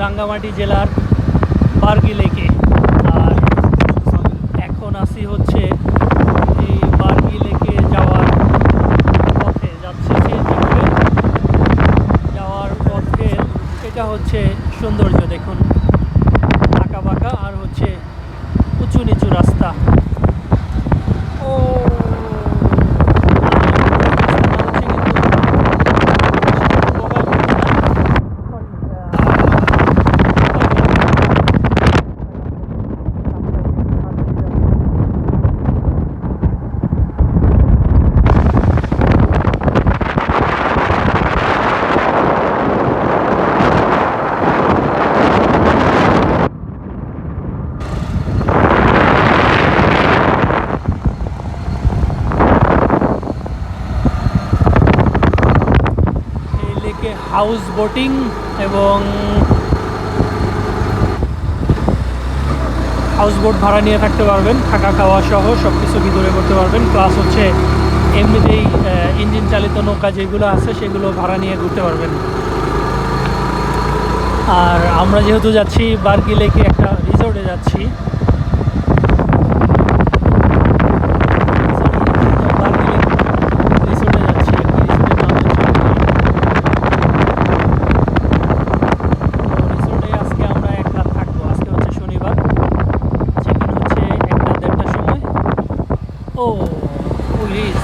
রাঙ্গামাটি জেলার বার্গি লেকে আর এখন আসি হচ্ছে এই বার্গি লেকে যাওয়ার পথে যাচ্ছে সিএনজি করে যাওয়ার পথে এটা হচ্ছে সৌন্দর্য দেখুন আঁকা বাঁকা আর হচ্ছে উঁচু নিচু রাস্তা ও এই লেকে হাউস বোটিং এবং হাউস বোট ভাড়া নিয়ে থাকতে পারবেন, থাকা খাওয়া সহ সব কিছু ভিতরে করতে পারবেন। প্লাস হচ্ছে এমনিতেই ইঞ্জিন চালিত নৌকা যেগুলো আছে সেগুলো ভাড়া নিয়ে ঘুরতে পারবেন। আর আমরা যেহেতু যাচ্ছি বার্কি লেকে একটা রিসোর্টে যাচ্ছি বার্কি লেক রিসোর্টে যাচ্ছি একটা রিসোর্টের নাম হচ্ছে রিসোর্টে আজকে আমরা এক রাত থাকব আজকে হচ্ছে শনিবার চেক ইন হচ্ছে একটা দেড়টার সময় ও পুলিশ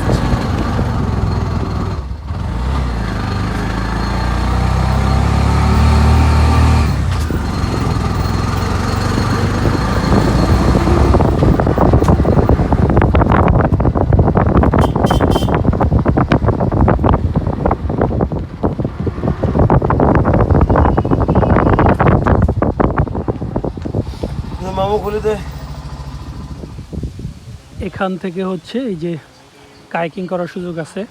এখান থেকে হচ্ছে এই যে কাইকিং করার সুযোগ আছে।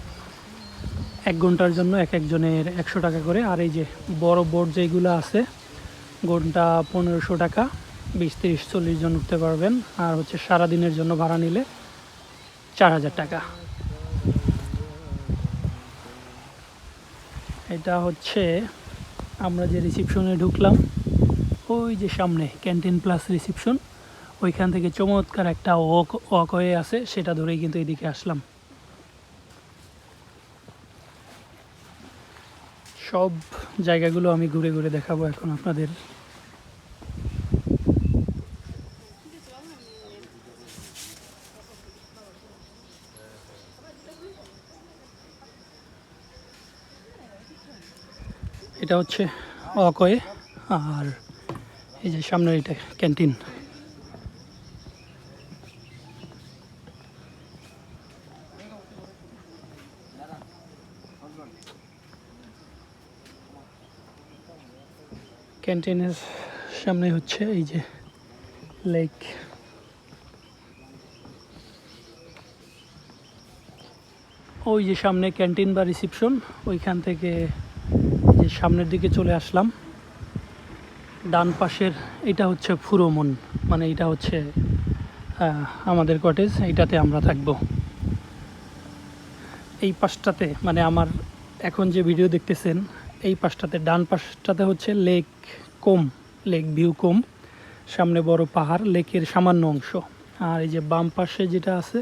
এক ঘণ্টার জন্য এক একজনের একশো টাকা করে। আর এই যে বড় বোট যেগুলো আছে, ঘণ্টা পনেরোশো টাকা, বিশ, তিরিশ, চল্লিশ জন উঠতে পারবেন। আর হচ্ছে সারা দিনের জন্য ভাড়া নিলে চার হাজার টাকা। এটা হচ্ছে আমরা যে রিসিপশনে ঢুকলাম ওই যে সামনে ক্যান্টিন প্লাস রিসিপশন ওইখান থেকে চমৎকার একটা ওয়াক ওয়াকওয়ে আছে, সেটা ধরেই কিন্তু এদিকে আসলাম। সব জায়গাগুলো আমি ঘুরে ঘুরে দেখাবো এখন আপনাদের। এটা হচ্ছে ওয়াকওয়ে আর এই যে সামনে এটা ক্যান্টিন। ক্যান্টিনের সামনে হচ্ছে এই যে লেক। ওই যে সামনে ক্যান্টিন বা রিসিপশন, ওইখান থেকে যে সামনের দিকে চলে আসলাম। ডান পাশের এটা হচ্ছে ফুরোমন মানে এটা হচ্ছে আমাদের কটেজ, এইটাতে আমরা থাকব। এই পাশটাতে মানে আমার এখন যে ভিডিও দেখতেছেন, এই পাশটাতে, ডান পাশটাতে হচ্ছে লেক কম, লেক ভিউ কম, সামনে বড় পাহাড়, লেকের সামান্য অংশ। আর এই যে বাম পাশে যেটা আছে,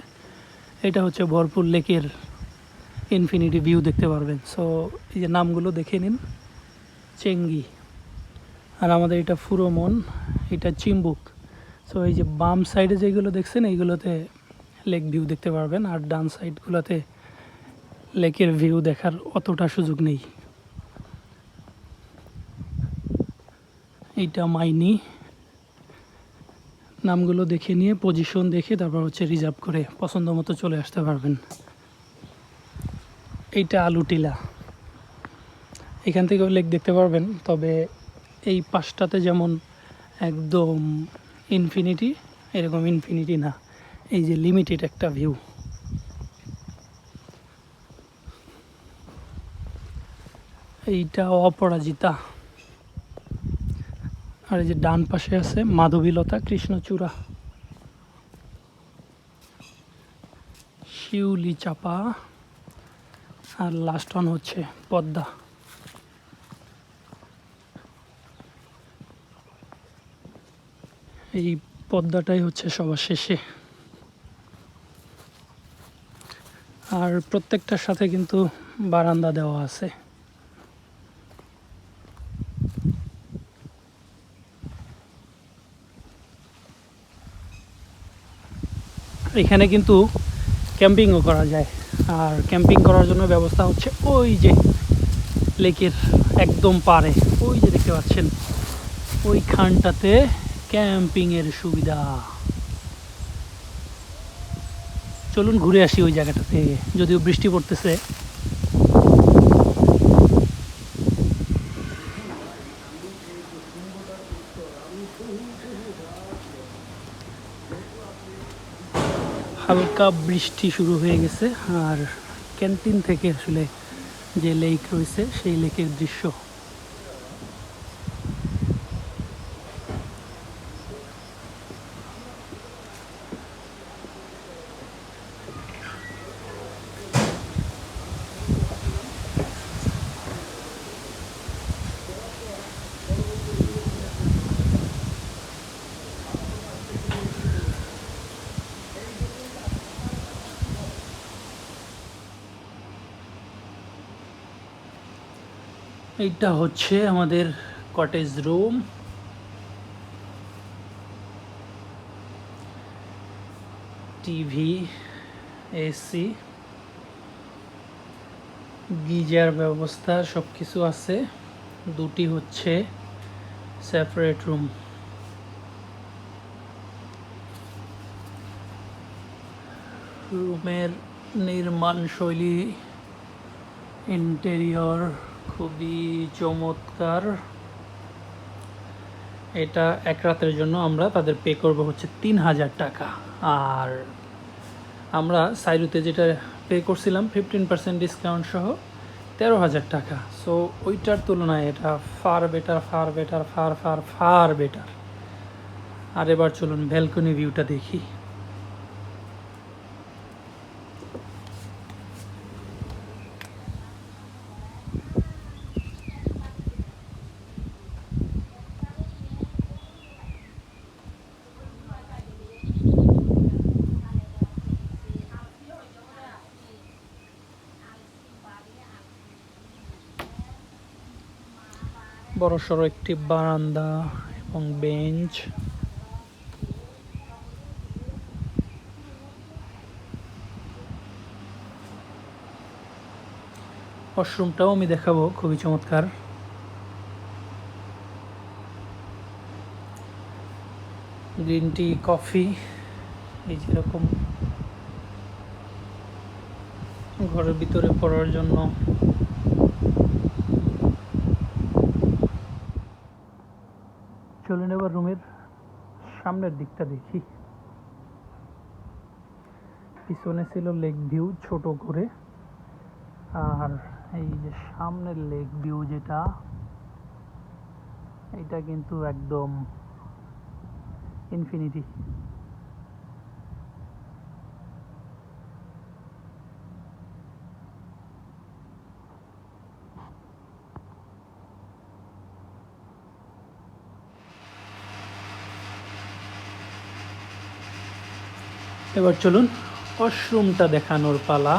এটা হচ্ছে ভরপুর লেকের ইনফিনিটি ভিউ দেখতে পারবেন। সো এই যে নামগুলো দেখে নিন, চেঙ্গি। আর আমাদের এটা ফুরোমন এটা চিম্বুক। সো এই যে বাম সাইডে যেগুলো দেখছেন, এইগুলোতে লেক ভিউ দেখতে পারবেন, আর ডান সাইডগুলোতে লেকের ভিউ দেখার অতটা সুযোগ নেই। এইটা মাইনি। নামগুলো দেখে নিয়ে পজিশন দেখে তারপর হচ্ছে রিজার্ভ করে পছন্দ মতো চলে আসতে পারবেন। এইটা আলুটিলা এখান থেকেও লেক দেখতে পারবেন, তবে এই পাশটাতে যেমন একদম ইনফিনিটি এরকম ইনফিনিটি না। এই যে লিমিটেড একটা ভিউ এইটা অপরাজিতা। আর এই যে ডান পাশে আছে মাধবীলতা কৃষ্ণচূড়া। শিউলি চাপা আর লাস্ট ওয়ান হচ্ছে পদ্মা। এই পদ্মাটাই হচ্ছে সবার শেষে। আর প্রত্যেকটার সাথে কিন্তু বারান্দা দেওয়া আছে। এখানে কিন্তু ক্যাম্পিংও করা যায়। আর ক্যাম্পিং করার জন্য ব্যবস্থা হচ্ছে ওই যে লেকের একদম পারে ওই যে দেখতে পাচ্ছেন ওই খানটাতে ক্যাম্পিংয়ের সুবিধা। চলুন ঘুরে আসি ওই জায়গাটাতে, যদিও বৃষ্টি পড়তেছে। হালকা বৃষ্টি শুরু হয়ে গেছে, আর ক্যান্টিন থেকে আসলে যে লেক রয়েছে, সেই লেকের দৃশ্য এইটা হচ্ছে আমাদের cottage room TV AC geyser ব্যবস্থা সব কিছু আছে। দুটি হচ্ছে সেপারেট রুম রুমের নির্মাণ শৈলী ইন্টেরিয়র খুবই চমৎকার। এটা এক রাতের জন্য আমরা তাদের পে করব হচ্ছে তিন হাজার টাকা। আর আমরা সাইরুতে যেটা পে করছিলাম ফিফটিন পার্সেন্ট ডিসকাউন্ট সহ তেরো হাজার টাকা। সো ওইটার তুলনায় এটা far better far better far far far better আর এবার চলুন ব্যালকনি ভিউটা দেখি। বড় সড়ো একটি বারান্দা এবং বেঞ্চ। ওয়াশরুমটাও আমি দেখাবো, খুবই চমৎকার। গ্রিন টি, কফি, এই যেরকম ঘরের ভিতরে পড়ার জন্য চলুন এবার রুমের সামনের দিকটা দেখি। পিছনে ছিল লেক ভিউ ছোট করে। আর এই যে সামনের লেক ভিউ যেটা, এটা কিন্তু একদম ইনফিনিটি এবার চলুন ওয়াশরুমটা দেখানোর পালা।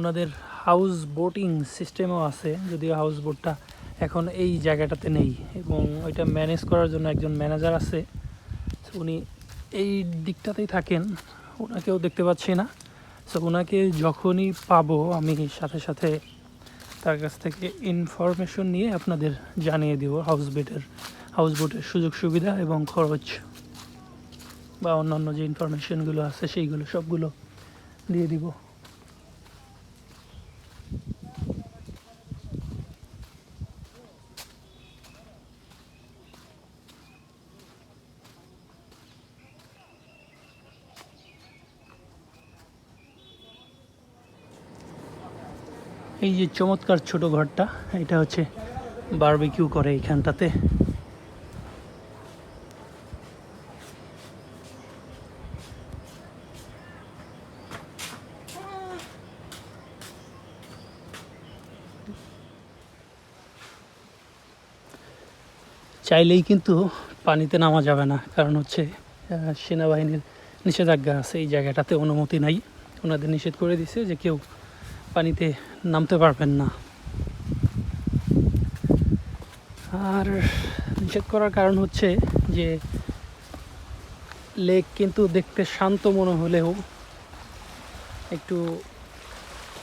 ওনাদের হাউস বোটিং সিস্টেমও আছে, যদিও হাউস বোটটা এখন এই জায়গাটাতে নেই এবং ওইটা ম্যানেজ করার জন্য একজন ম্যানেজার আছে। উনি এই দিকটাতেই থাকেন, ওনাকেও দেখতে পাচ্ছি না। সো ওনাকে যখনই পাবো, আমি সাথে সাথে তার কাছ থেকে ইনফরমেশন নিয়ে আপনাদের জানিয়ে দিব হাউস বোটের হাউস বোটের সুযোগ সুবিধা এবং খরচ বা অন্যান্য যে ইনফরমেশনগুলো আছে, সেইগুলো সবগুলো দিয়ে দিব। এই যে চমৎকার ছোট ঘরটা, এটা হচ্ছে বারবিকিউ করে এইখানটাতে চাইলেই কিন্তু পানিতে নামা যাবে না, কারণ হচ্ছে সেনাবাহিনীর নিষেধাজ্ঞা আছে, এই জায়গাটাতে অনুমতি নাই। ওনাদের নিষেধ করে দিছে যে কেউ পানিতে নামতে পারবেন না। আর নিষেধ করার কারণ হচ্ছে যে, লেক কিন্তু দেখতে শান্ত মনে হলেও একটু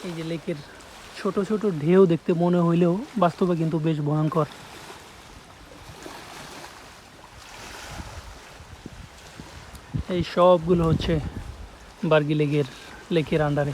এই যে লেকের ছোট ছোট ঢেউ দেখতে মনে হইলেও বাস্তবে কিন্তু বেশ ভয়ঙ্কর। এই সবগুলো হচ্ছে বার্গি লেকের লেকের আন্ডারে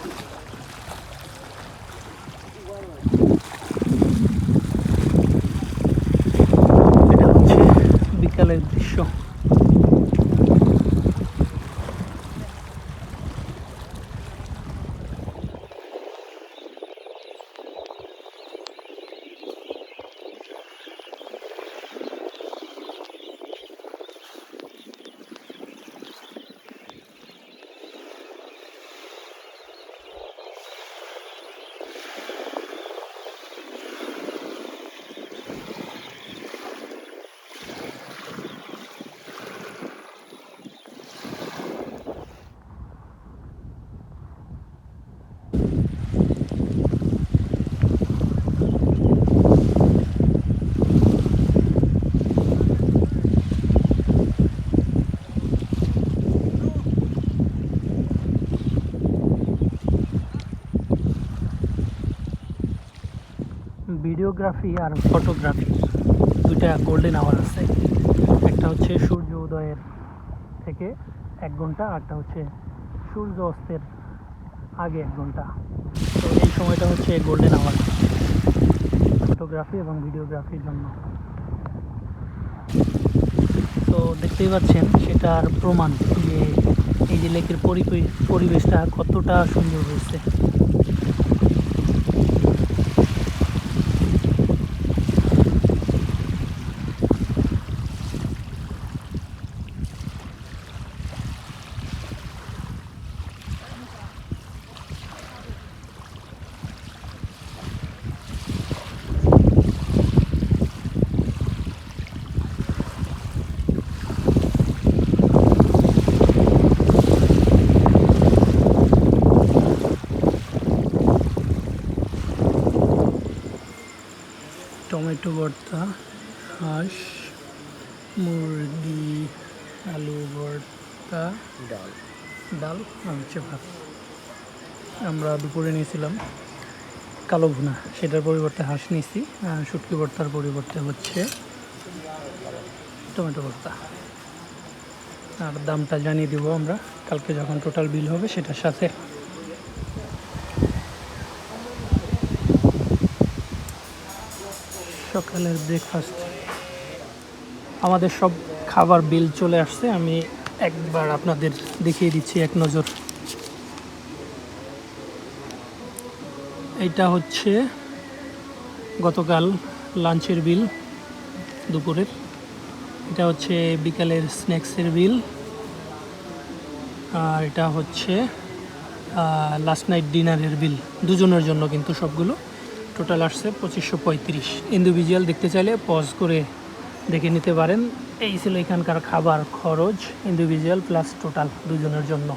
এটা হচ্ছে বিকালের দৃশ্য ভিডিওগ্রাফি আর ফটোগ্রাফি, দুইটা গোল্ডেন আওয়ার আছে। একটা হচ্ছে সূর্য উদয়ের থেকে এক ঘণ্টা আরটা হচ্ছে সূর্য অস্তের আগে এক ঘণ্টা। তো এই সময়টা হচ্ছে গোল্ডেন আওয়ার ফটোগ্রাফি এবং ভিডিওগ্রাফির জন্য। তো দেখতেই পাচ্ছেন, সেটার প্রমাণ যে এই যে লেকের পরিবে- পরিবেশটা কতটা সুন্দর হয়েছে। টমেটো ভর্তা হাঁস মুরগি আলু ভর্তা ডাল। ডাল আর হচ্ছে ভাত। আমরা দুপুরে নিয়েছিলাম কালো ভুনা। সেটার পরিবর্তে হাঁস নিয়েছি শুটকি ভর্তার পরিবর্তে হচ্ছে টমেটো ভর্তা আর দামটা জানিয়ে দিব আমরা কালকে যখন টোটাল বিল হবে সেটার সাথে। সকালের ব্রেকফাস্ট আমাদের সব খাবার বিল চলে আসছে, আমি একবার আপনাদের দেখিয়ে দিচ্ছি এক নজর। এইটা হচ্ছে গতকাল লাঞ্চের বিল দুপুরের। এটা হচ্ছে বিকালের স্ন্যাক্সের বিল আর এটা হচ্ছে লাস্ট নাইট ডিনারের বিল দুজনের জন্য কিন্তু সবগুলো। টোটাল আসছে পঁচিশশো পঁয়ত্রিশ। ইন্ডিভিজুয়াল দেখতে চাইলে পজ করে দেখে নিতে পারেন। এই ছিল এখানকার খাবার খরচ ইন্ডিভিজুয়াল প্লাস টোটাল দুজনের জন্য।